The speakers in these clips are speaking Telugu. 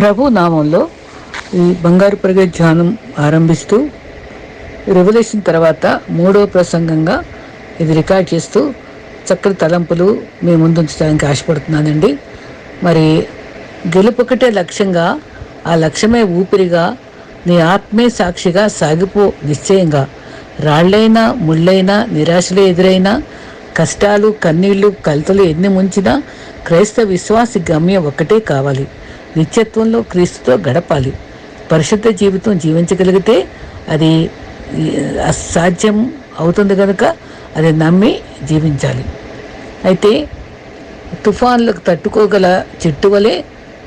ప్రభు నామంలో ఈ బంగారు పరిగె ధ్యానం ఆరంభిస్తూ రెవల్యూషన్ తర్వాత మూడో ప్రసంగంగా ఇది రికార్డ్ చేస్తూ చక్కటి తలంపులు మీ ముందుంచడానికి ఆశపడుతున్నానండి. మరి గెలుపొకటే లక్ష్యంగా ఆ లక్ష్యమే ఊపిరిగా నీ ఆత్మే సాక్షిగా సాగిపో నిశ్చయంగా. రాళ్ళైనా ముళ్ళైనా నిరాశలు ఎదురైనా కష్టాలు కన్నీళ్ళు కలతలు ఎన్ని ముంచినా క్రైస్తవ విశ్వాసి గమ్యం ఒక్కటే కావాలి. నిత్యత్వంలో క్రీస్తుతో గడపాలి. పరిశుద్ధ జీవితం జీవించగలిగితే అది సాధ్యం అసాధ్యం అవుతుంది కనుక అది నమ్మి జీవించాలి. అయితే తుఫాన్లకు తట్టుకోగల చెట్టు వలె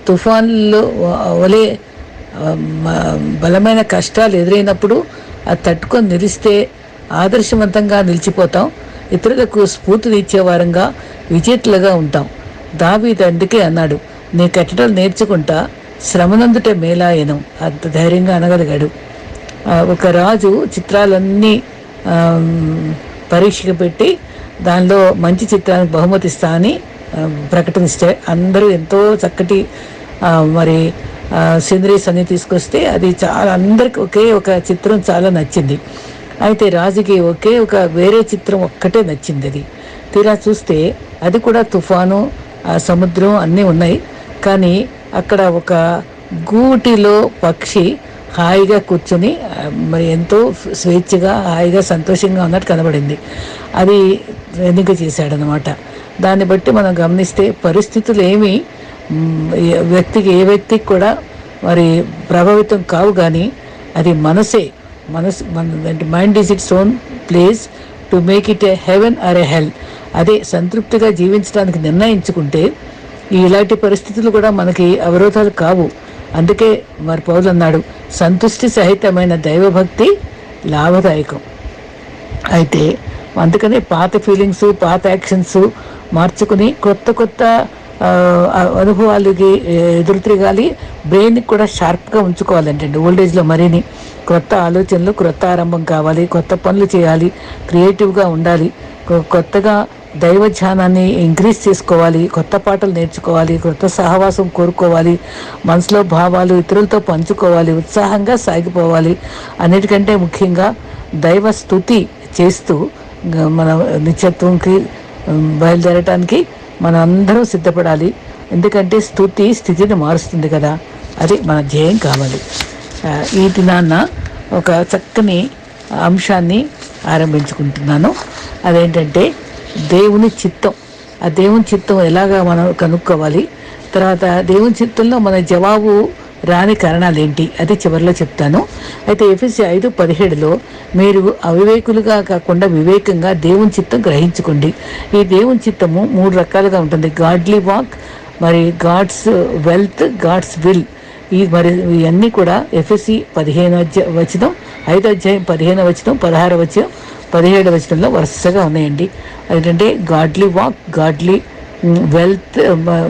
తుఫాన్లో వలె బలమైన కష్టాలు ఎదురైనప్పుడు అది తట్టుకొని నిలిస్తే ఆదర్శవంతంగా నిలిచిపోతాం. ఇతరులకు స్ఫూర్తినిచ్చే వారంగా విజేతలుగా ఉంటాం. దావీదు అందుకే అన్నాడు నీ కట్టడలు నేర్చుకుంటా శ్రమనందుటే మేలాయనం. అంత ధైర్యంగా అనగలిగాడు. ఒక రాజు చిత్రాలన్నీ పరీక్షకు పెట్టి దానిలో మంచి చిత్రానికి బహుమతి ఇస్తా అని ప్రకటిస్తే అందరూ ఎంతో చక్కటి మరి సీనరీస్ అన్ని తీసుకొస్తే అది చాలా అందరికి ఒకే ఒక చిత్రం చాలా నచ్చింది. అయితే రాజుకి ఒకే ఒక వేరే చిత్రం ఒక్కటే నచ్చింది అది. తీరా చూస్తే అది కూడా తుఫాను సముద్రం అన్నీ ఉన్నాయి. కానీ అక్కడ ఒక గూటిలో పక్షి హాయిగా కూర్చుని మరి ఎంతో స్వేచ్ఛగా హాయిగా సంతోషంగా ఉన్నట్టు కనబడింది. అది ఎన్నిక చేశాడనమాట దాన్ని బట్టి మనం గమనిస్తే పరిస్థితులు ఏమి వ్యక్తికి ఏ వ్యక్తికి కూడా మరి ప్రభావితం కావు కానీ అది మనసే. మనసు మన mind is its own place to make it a heaven or a hell. అదే సంతృప్తిగా జీవించడానికి నిర్ణయించుకుంటే ఇలాంటి పరిస్థితులు కూడా మనకి అవరోధాలు కావు. అందుకే మరి పౌలు అన్నాడు సంతుష్టి సహితమైన దైవభక్తి లాభదాయకం. అయితే అందుకనే పాత ఫీలింగ్స్ పాత యాక్షన్స్ మార్చుకుని కొత్త కొత్త అనుభవాలకి ఎదురు తిరగాలి బ్రెయిన్కి కూడా షార్ప్గా ఉంచుకోవాలంటే ఓల్డ్ ఏజ్లో మరీని కొత్త ఆలోచనలు కొత్త ఆరంభం కావాలి కొత్త పనులు చేయాలి క్రియేటివ్గా ఉండాలి కొత్తగా దైవ ధ్యానాన్ని ఇంక్రీజ్ చేసుకోవాలి కొత్త పాటలు నేర్చుకోవాలి కొత్త సహవాసం కోరుకోవాలి మనసులో భావాలు ఇతరులతో పంచుకోవాలి ఉత్సాహంగా సాగిపోవాలి అన్నిటికంటే ముఖ్యంగా దైవ స్థుతి చేస్తూ మన నిత్యత్వంకి బయలుదేరటానికి మనం అందరం సిద్ధపడాలి. ఎందుకంటే స్థుతి స్థితిని మారుస్తుంది కదా. అది మన ధ్యేయం కావాలి. ఈ దినాన్న ఒక చక్కని అంశాన్ని ఆరంభించుకుంటున్నాను. అదేంటంటే దేవుని చిత్తం. ఆ దేవుని చిత్తం ఎలాగా మనం కనుక్కోవాలి? తర్వాత దేవుని చిత్తంలో మన జవాబు రాని కారణాలు ఏంటి అది చివరిలో చెప్తాను. అయితే ఎఫ్ఎస్సి ఐదు పదిహేడులో మీరు అవివేకులుగా కాకుండా వివేకంగా దేవుని చిత్తం గ్రహించుకోండి. ఈ దేవుని చిత్తము మూడు రకాలుగా ఉంటుంది. గాడ్లీ వాక్ మరి గాడ్స్ వెల్త్ గాడ్స్ విల్ ఈ మరి ఇవన్నీ కూడా ఎఫ్ఎస్సి పదిహేను అధ్యాయ వచనం ఐదు అధ్యాయం పదిహేను వచనం పదహారు వచనం పదిహేడు వచనంలో వరుసగా ఉన్నాయండి. ఏంటంటే గాడ్లీ వాక్ గాడ్లీ వెల్త్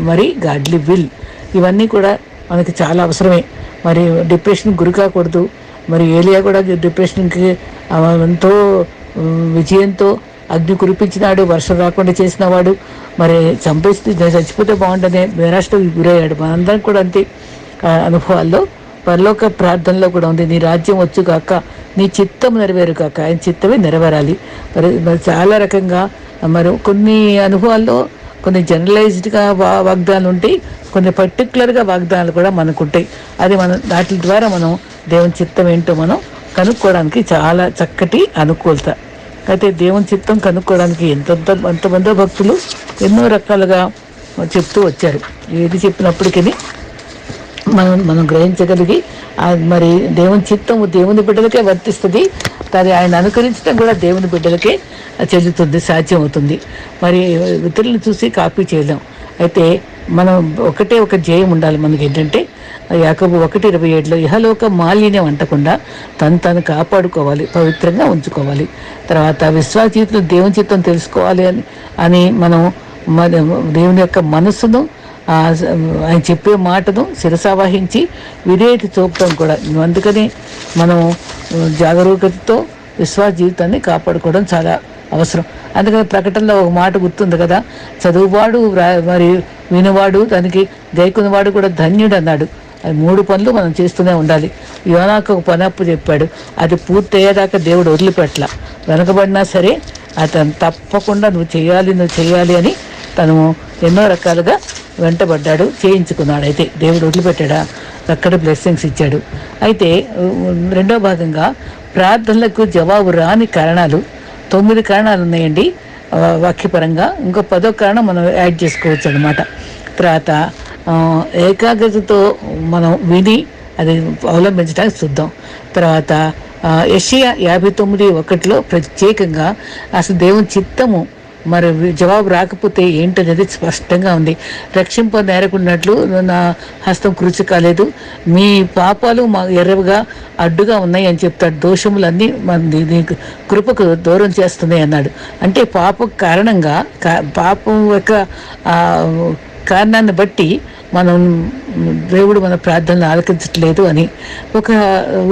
మరి గాడ్లీ విల్ ఇవన్నీ కూడా మనకి చాలా అవసరమే. మరి డిప్రెషన్కి గురి కాకూడదు. మరి ఏలియా కూడా డిప్రెషన్కి ఎంతో విజయంతో అగ్ని కురిపించినాడు వర్షం రాకుండా చేసినవాడు మరి చంపేస్తే చచ్చిపోతే బాగుంటుందే నిరాశకు గురయ్యాడు. మనందరం కూడా అంతే. అనుభవాల్లో పరలోక ప్రార్థనలో కూడా ఉంది. నీ రాజ్యం వచ్చు కాక నీ చిత్తం నెరవేరు కాక ఆయన చిత్తమే నెరవేరాలి. మరి మరి చాలా రకంగా మరి కొన్ని అనుభవాల్లో కొన్ని జనరలైజ్డ్గా వా వాగ్దానాలు ఉంటాయి కొన్ని పర్టికులర్గా వాగ్దానాలు కూడా మనకు ఉంటాయి అది మనం వాటి ద్వారా మనం దేవుని చిత్తం ఏంటో మనం కనుక్కోవడానికి చాలా చక్కటి అనుకూలత. అయితే దేవుని చిత్తం కనుక్కోవడానికి ఎంతెంత ఎంతమందో భక్తులు ఎన్నో రకాలుగా చెప్తూ వచ్చారు. ఏది చెప్పినప్పటికీ మనం మనం గ్రహించగలిగి మరి దేవుని చిత్తము దేవుని బిడ్డలకే వర్తిస్తుంది. అది ఆయన అనుకరించడం కూడా దేవుని బిడ్డలకే చెల్లుతుంది సాధ్యం అవుతుంది మరి ఇతరులను చూసి కాపీ చేయలేం. అయితే మనం ఒకటే ఒక జయం ఉండాలి మనకి ఏంటంటే యాకబు ఒకటి ఇరవై ఏడులో ఇహలోక మాలిన్యం అంటకుండా తను తను కాపాడుకోవాలి పవిత్రంగా ఉంచుకోవాలి. తర్వాత విశ్వాసీతులు దేవుని చిత్తం తెలుసుకోవాలి అని అని మనం మన దేవుని యొక్క మనస్సును ఆయన చెప్పే మాటను శిరసావహించి విధేయత చూపడం కూడా. అందుకని మనం జాగరూకతతో విశ్వాస జీవితాన్ని కాపాడుకోవడం చాలా అవసరం. అందుకని ప్రకటనలో ఒక మాట గుర్తుంది కదా చదువువాడు మరి వినవాడు దానికి గైకునివాడు కూడా ధన్యుడు అన్నాడు. అది మూడు పనులు మనం చేస్తూనే ఉండాలి. యోనాకు ఒక పని అప్పు చెప్పాడు. అది పూర్తి అయ్యేదాకా దేవుడు వదిలిపెట్టల. వెనకబడినా సరే అతను తప్పకుండా నువ్వు చేయాలి నువ్వు చేయాలి అని తను ఎన్నో రకాలుగా వెంటబడ్డాడు చేయించుకున్నాడు అయితే దేవుడు వదిలిపెట్టాడా? అక్కడ బ్లెస్సింగ్స్ ఇచ్చాడు. అయితే రెండో భాగంగా ప్రార్థనలకు జవాబు రాని కారణాలు తొమ్మిది కారణాలు ఉన్నాయండి. వాక్యపరంగా ఇంకో పదో కారణం మనం యాడ్ చేసుకోవచ్చు అనమాట తర్వాత ఏకాగ్రతతో మనం విని అది అవలంబించడానికి చూద్దాం. తర్వాత యషియా యాభై తొమ్మిది ఒకటిలో ప్రత్యేకంగా అసలు దేవుని చిత్తము మరి జవాబు రాకపోతే ఏంటనేది స్పష్టంగా ఉంది. రక్షింప నేరకున్నట్లు నా హస్తం కృషి కాలేదు. మీ పాపాలు మా ఎర్రగా అడ్డుగా ఉన్నాయి అని చెప్తాడు. దోషములన్నీ మన నీకు కృపకు దూరం చేస్తున్నాయి అన్నాడు. అంటే పాప కారణంగా కా- పాపం యొక్క కారణాన్ని బట్టి మనం దేవుడు మన ప్రార్థనలు ఆలకించట్లేదు అని. ఒక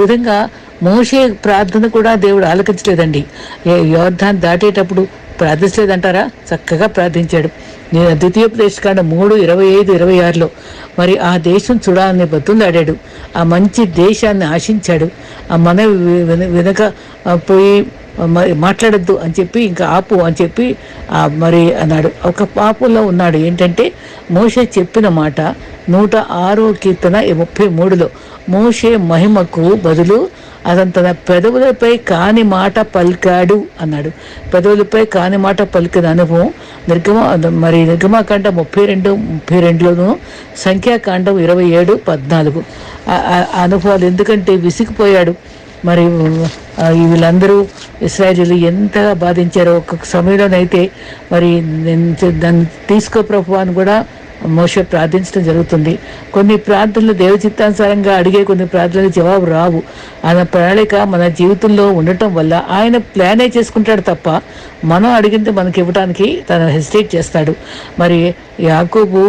విధంగా మోషే ప్రార్థన కూడా దేవుడు ఆలకించలేదండి. ఏ- దాటేటప్పుడు ప్రార్థించలేదంటారా చక్కగా ప్రార్థించాడు. నేను ద్వితీయోపదేశకాండ మూడు ఇరవై ఐదు ఇరవై ఆరులో మరి ఆ దేశం చూడాలని బతులాడాడు ఆ మంచి దేశాన్ని ఆశించాడు. ఆ మన వెనుక వెనక పోయి మాట్లాడద్దు అని చెప్పి ఇంకా ఆపు అని చెప్పి మరి అన్నాడు. ఒక పాపులో ఉన్నాడు. ఏంటంటే మోషే చెప్పిన మాట నూట ఆరో కీర్తన ముప్పై మూడులో మోషే మహిమకు బదులు అతను తన పెదవులపై కాని మాట పలికాడు అన్నాడు. పెదవులపై కాని మాట పలికిన అనుభవం నిర్గమ మరి నిర్గమాకాండ ముప్పై రెండు ముప్పై రెండులోను సంఖ్యాకాండం ఇరవై ఏడు పద్నాలుగు. ఆ అనుభవాలు ఎందుకంటే విసిగిపోయాడు? మరి వీళ్ళందరూ ఇస్రాయేలీలు ఎంతగా బాధించారో ఒక్కొక్క సమయంలోనైతే మరి దాన్ని తీసుకో ప్రభు అని కూడా మోస ప్రార్థించడం జరుగుతుంది. కొన్ని ప్రార్థనలు దేవచిత్తానుసారంగా అడిగే కొన్ని ప్రార్థనలు జవాబు రావు. ఆయన ప్రణాళిక మన జీవితంలో ఉండటం వల్ల ఆయన ప్లానే చేసుకుంటాడు తప్ప మనం అడిగింది మనకి ఇవ్వడానికి తను హెసిటేట్ చేస్తాడు. మరి యాకోబు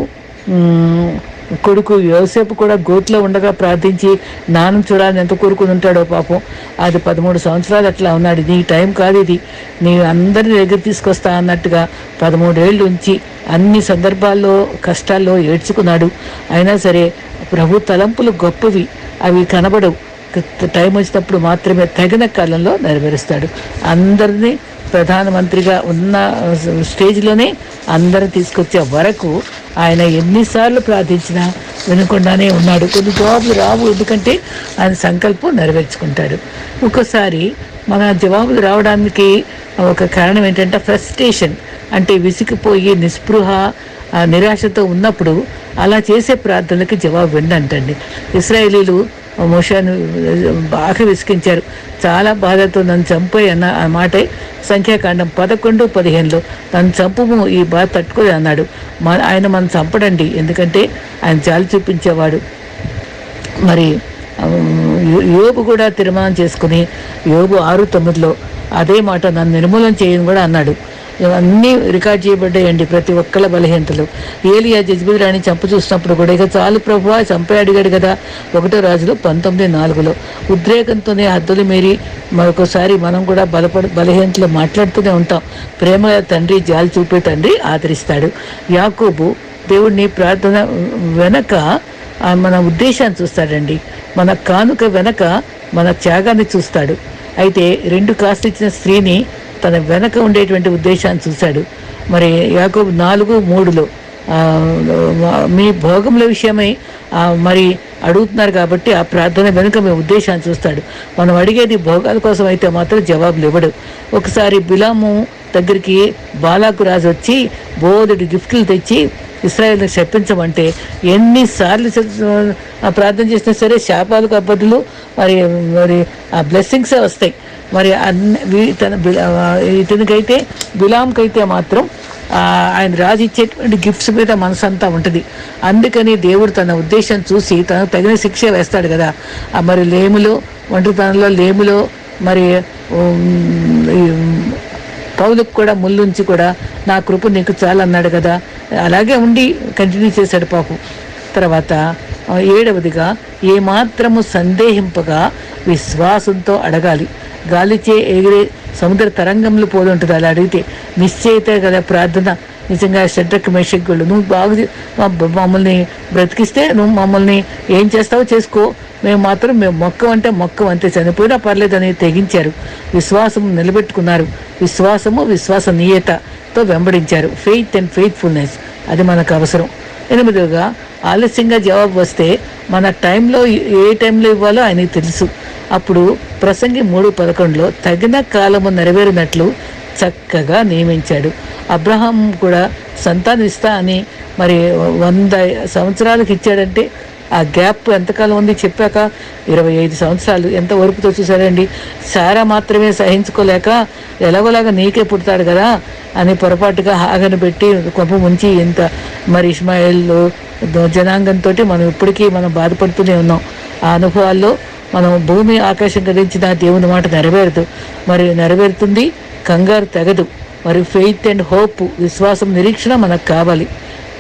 కొడుకు యోసేపు కూడా గోట్లో ఉండగా ప్రార్థించి నాన్న చూడాలని ఎంత కోరుకుని ఉంటాడో పాపం. అది పదమూడు సంవత్సరాలు అట్లా ఉన్నాడు. నీ టైం కాదు ఇది. నీ అందరిని దగ్గర తీసుకొస్తా అన్నట్టుగా పదమూడేళ్ళు ఉంచి అన్ని సందర్భాల్లో కష్టాల్లో ఏడ్చుకున్నాడు. అయినా సరే ప్రభు తలంపులు గొప్పవి. అవి కనబడవు. టైం వచ్చినప్పుడు మాత్రమే తగిన కాలంలో నెరవేరుస్తాడు. అందరినీ ప్రధానమంత్రిగా ఉన్న స్టేజ్లోనే అందరూ తీసుకొచ్చే వరకు ఆయన ఎన్నిసార్లు ప్రార్థించినా వినకుండానే ఉన్నాడు. కొన్ని జవాబులు రావు. ఎందుకంటే ఆయన సంకల్పం నెరవేర్చుకుంటాడు. ఒక్కోసారి మన జవాబులు రావడానికి ఒక కారణం ఏంటంటే ఫ్రస్ట్రేషన్ అంటే విసిగిపోయి నిస్పృహ నిరాశతో ఉన్నప్పుడు అలా చేసే ప్రార్థనలకి జవాబు విండంటండి ఇస్రాయేలీలు మోషాను బాగా విసిగించారు. చాలా బాధతో నన్ను చంపే అన్న ఆ మాటే సంఖ్యాకాండం పదకొండు పదిహేనులో నన్ను చంపము ఈ బాధ తట్టుకోలే అన్నాడు. మన ఆయన మనం చంపడండి ఎందుకంటే ఆయన జాలి చూపించేవాడు. మరి యోబు కూడా తీర్మానం చేసుకుని యోబు ఆరు తొమ్మిదిలో అదే మాట నన్ను నిర్మూలన చేయని కూడా అన్నాడు. ఇవన్నీ రికార్డ్ చేయబడ్డాయండి ప్రతి ఒక్కళ్ళ బలహీనతలు. ఏలియా జజ్బిల్ రాణి చంప చూసినప్పుడు కూడా ఇక చాలు ప్రభు చంపే అడిగాడు కదా. ఒకటో రాజులో పంతొమ్మిది నాలుగులో. ఉద్రేకంతోనే హద్దులు మీరి మరొకసారి మనం కూడా బలపడ బలహీనతలు మాట్లాడుతూనే ఉంటాం. ప్రేమ తండ్రి జాలి చూపే తండ్రి ఆదరిస్తాడు. యాకోబు దేవుడిని ప్రార్థన వెనక మన ఉద్దేశాన్ని చూస్తాడండి. మన కానుక వెనక మన త్యాగాన్ని చూస్తాడు. అయితే రెండు కాస్త ఇచ్చిన స్త్రీని తన వెనక ఉండేటువంటి ఉద్దేశాన్ని చూశాడు. మరి యాకోబు నాలుగు మూడులో మీ భోగముల విషయమై మరి అడుగుతున్నారు కాబట్టి ఆ ప్రార్థన వెనుక మీ ఉద్దేశాన్ని చూస్తాడు. మనం అడిగేది భోగాల కోసం అయితే మాత్రం జవాబులు ఇవ్వడు. ఒకసారి బిలాము దగ్గరికి బాలాకు రాజు వచ్చి బోధుడు గిఫ్ట్లు తెచ్చి ఇస్రాయల్ని శపించమంటే ఎన్నిసార్లు ఆ ప్రార్థన చేసినా సరే శాపాలకు బదులు మరి మరి ఆ బ్లెస్సింగ్సే వస్తాయి. మరి అన్ని తన ఇతనికైతే బిలాంకైతే మాత్రం ఆయన రాజు ఇచ్చేటువంటి గిఫ్ట్స్ మీద మనసంతా ఉంటుంది. అందుకని దేవుడు తన ఉద్దేశం చూసి తనకు తగిన శిక్ష వేస్తాడు కదా. మరి లేములో ఒంటరితనంలో లేములో మరి ఈ పౌలకు కూడా ముల్లుంచి కూడా నా కృప నీకు చాలన్నాడు కదా. అలాగే ఉండి కంటిన్యూ చేశాడు పాపం. తర్వాత ఏడవదిగా ఏమాత్రము సందేహింపగా విశ్వాసంతో అడగాలి. గాలిచే ఎగిరే సముద్ర తరంగంలో పోతుంటుంది అలా అడిగితే నిశ్చయిత గల ప్రార్థన. నిజంగా షడ్రక్ మేషకులు నువ్వు బాగు మమ్మల్ని బ్రతికిస్తే నువ్వు మమ్మల్ని ఏం చేస్తావో చేసుకో. మేము మాత్రం మేము మొక్క అంటే మొక్క అంతే చనిపోయినా పర్లేదని తెగించారు. విశ్వాసం నిలబెట్టుకున్నారు. విశ్వాసము విశ్వసనీయతతో వెంబడించారు. ఫెయిత్ అండ్ ఫెయిత్ఫుల్నెస్ అది మనకు అవసరం. ఎనిమిదిగా ఆలస్యంగా జవాబు వస్తే మన టైంలో ఏ టైంలో ఇవ్వాలో ఆయనకి తెలుసు. అప్పుడు ప్రసంగి మూడు పదకొండులో తగిన కాలము నెరవేరినట్లు చక్కగా నియమించాడు. అబ్రహాం కూడా సంతానిస్తా అని మరి వంద సంవత్సరాలకు ఇచ్చాడంటే ఆ గ్యాప్ ఎంతకాలం ఉంది? చెప్పాక ఇరవై ఐదు సంవత్సరాలు. ఎంత ఓర్పుతో చూశారండి? సారా మాత్రమే సహించుకోలేక ఎలాగోలాగా నీకే పుడతాడు కదా అని పొరపాటుగా హాగను పెట్టి కొంప ముంచి ఇంత మరి ఇస్మాయిల్ జనాంగంతో మనం ఇప్పటికీ మనం బాధపడుతూనే ఉన్నాం. ఆ అనుభవాల్లో మనం భూమి ఆకాశం గడించిన దేవుని మాట నెరవేరదు. మరి నెరవేరుతుంది కంగారు తెగదు. మరి ఫెయిత్ అండ్ హోప్ విశ్వాసం నిరీక్షణ మనకు కావాలి.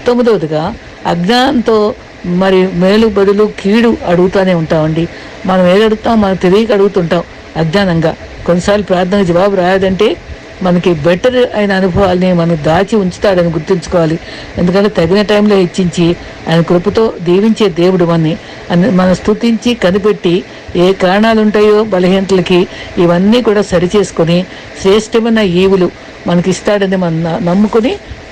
తొమ్మిదవదిగా అజ్ఞానంతో మరి మేలు బదులు కీడు అడుగుతూనే ఉంటామండి. మనం ఏది అడుగుతాం మనం తెలియక అడుగుతుంటాం అజ్ఞానంగా. కొన్నిసార్లు ప్రార్థన జవాబు రాయదంటే మనకి బెటర్ అయిన అనుభవాల్ని మనం దాచి ఉంచుతాడని గుర్తుంచుకోవాలి. ఎందుకంటే తగిన టైంలో హెచ్చించి ఆయన కృపతో దీవించే దేవుడు మనని. అని మనం స్తుతించి కనిపెట్టి ఏ కారణాలు ఉంటాయో బలహీనతలకి ఇవన్నీ కూడా సరిచేసుకొని శ్రేష్టమైన ఈవులు మనకి ఇస్తాడని మనం న-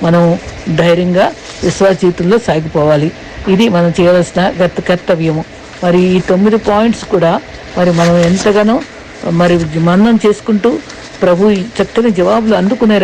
మనం ధైర్యంగా విశ్వాస జీవితంలో సాగిపోవాలి. ఇది మనం చేయవలసిన గత కర్తవ్యము. మరి ఈ తొమ్మిది పాయింట్స్ కూడా మరి మనం ఎంతగానో మరి మన్నం చేసుకుంటూ ప్రభు చక్కని జవాబులు అందుకునే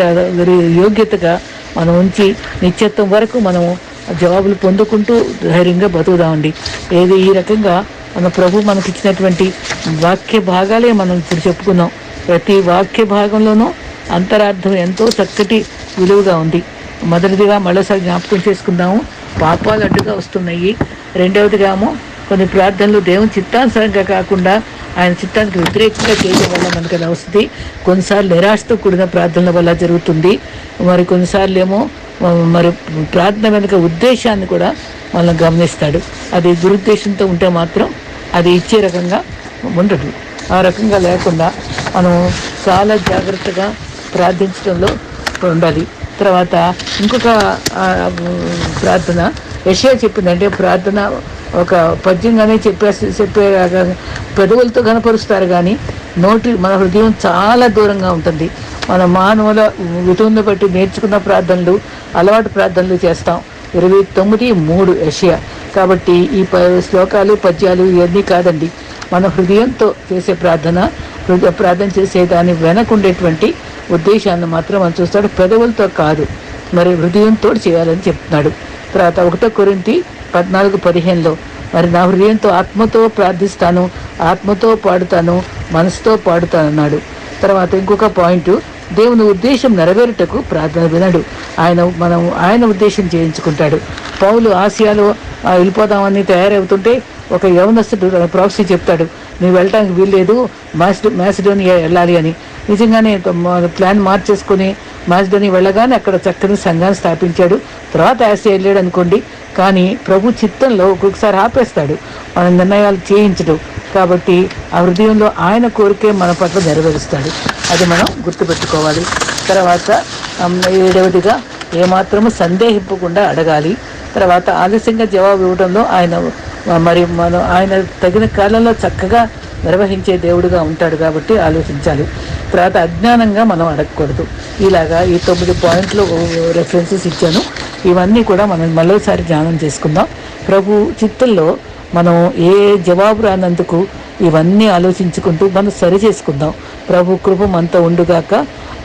యోగ్యతగా మనం ఉంచి నిత్యత్వం వరకు మనం జవాబులు పొందుకుంటూ ధైర్యంగా బతుకుదామండి. ఏది ఈ రకంగా మన ప్రభు మనకి ఇచ్చినటువంటి వాక్య భాగాలే మనం ఇప్పుడు చెప్పుకున్నాం. ప్రతి వాక్య భాగంలోనూ అంతరార్థం ఎంతో చక్కటి విలువగా ఉంది. మొదటిదిగా మరోసారి జ్ఞాపకం చేసుకుందాము. పాపాలు అడ్డుగా వస్తున్నాయి. రెండవదిగామో కొన్ని ప్రార్థనలు దేవుని చిత్తానుసరంగా కాకుండా ఆయన చిత్తానికి వ్యతిరేకంగా చేయడం వల్ల మనకు అలా వస్తుంది కొన్నిసార్లు నిరాశతో కూడిన ప్రార్థనల వల్ల జరుగుతుంది. మరి కొన్నిసార్లు ఏమో మరి ప్రార్థన వెనుక ఉద్దేశాన్ని కూడా మనం గమనిస్తాడు. అది దురుద్దేశంతో ఉంటే మాత్రం అది ఇచ్చే రకంగా ఉండదు. ఆ రకంగా లేకుండా మనం చాలా జాగ్రత్తగా ప్రార్థించడంలో ఉండాలి. తర్వాత ఇంకొక ప్రార్థన. యశయ చెప్పిందంటే ప్రార్థన ఒక పద్యంగానే చెప్పేసి చెప్పే పెదవులతో కనపరుస్తారు కానీ నోటి మన హృదయం చాలా దూరంగా ఉంటుంది. మన మానవుల విధులను బట్టి నేర్చుకున్న ప్రార్థనలు అలవాటు ప్రార్థనలు చేస్తాం. ఇరవై తొమ్మిది మూడు యషియా. కాబట్టి ఈ ప శ్లోకాలు పద్యాలు ఇవన్నీ కాదండి. మన హృదయంతో చేసే ప్రార్థన హృదయ ప్రార్థన చేసే దాని వెనకుండేటువంటి ఉద్దేశాన్ని మాత్రం మనం చూస్తాడు. పెదవులతో కాదు మరి హృదయంతో చేయాలని చెప్తున్నాడు. తర్వాత ఒకటో కొరింతి పద్నాలుగు పదిహేనులో మరి నా హృదయంతో ఆత్మతో ప్రార్థిస్తాను ఆత్మతో పాడుతాను మనసుతో పాడుతాను అన్నాడు. తర్వాత ఇంకొక పాయింట్ దేవుని ఉద్దేశం నెరవేరుటకు ప్రార్థన వినడు. ఆయన మనం ఆయన ఉద్దేశం చేయించుకుంటాడు. పౌలు ఆసియాలో ఆ, వెళ్ళిపోదామని తయారవుతుంటే ఒక యవనస్తుడు ప్రాక్సీ చెప్తాడు. నువ్వు వెళ్ళటానికి వీల్లేదు. మాసిడో మ్యాసిడోనియా వెళ్ళాలి అని నిజంగానే ప్లాన్ మార్చేసుకుని మాసిడోనియా వెళ్ళగానే అక్కడ చక్కని సంఘాన్ని స్థాపించాడు. తర్వాత ఆసియా వెళ్ళాడు అనుకోండి. కానీ ప్రభు చిత్తంలో ఒక్కొక్కసారి ఆపేస్తాడు. మన నిర్ణయాలు చేయించడు. కాబట్టి ఆ హృదయంలో ఆయన కోరికే మన పట్ల నెరవేరుస్తాడు. అది మనం గుర్తుపెట్టుకోవాలి. తర్వాత ఏడవదిగా ఏమాత్రము సందేహింపకుండా అడగాలి. తర్వాత ఆలస్యంగా జవాబు ఇవ్వడంలో ఆయన మరి మనం ఆయన తగిన కాలంలో చక్కగా నిర్వహించే దేవుడుగా ఉంటాడు కాబట్టి ఆలోచించాలి. తర్వాత అజ్ఞానంగా మనం అడగకూడదు. ఇలాగా ఈ తొమ్మిది పాయింట్లు రెఫరెన్సెస్ ఇచ్చాను. ఇవన్నీ కూడా మనం మరోసారి ధ్యానం చేసుకుందాం. ప్రభు చిత్తంలో మనం ఏ జవాబు రానందుకు ఇవన్నీ ఆలోచించుకుంటూ మనం సరి చేసుకుందాం. ప్రభు కృప మనతో ఉండుగాక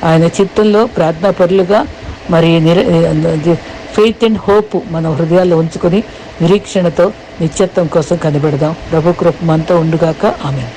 ఆయన చిత్తంలో ప్రార్థనా పరులుగా మరి నిర ఫెయిత్ అండ్ హోప్ మన హృదయాల్లో ఉంచుకొని నిరీక్షణతో నిత్యత్వం కోసం కనిపెడదాం. ప్రభు కృప మనతో ఉండుగాక. ఆమె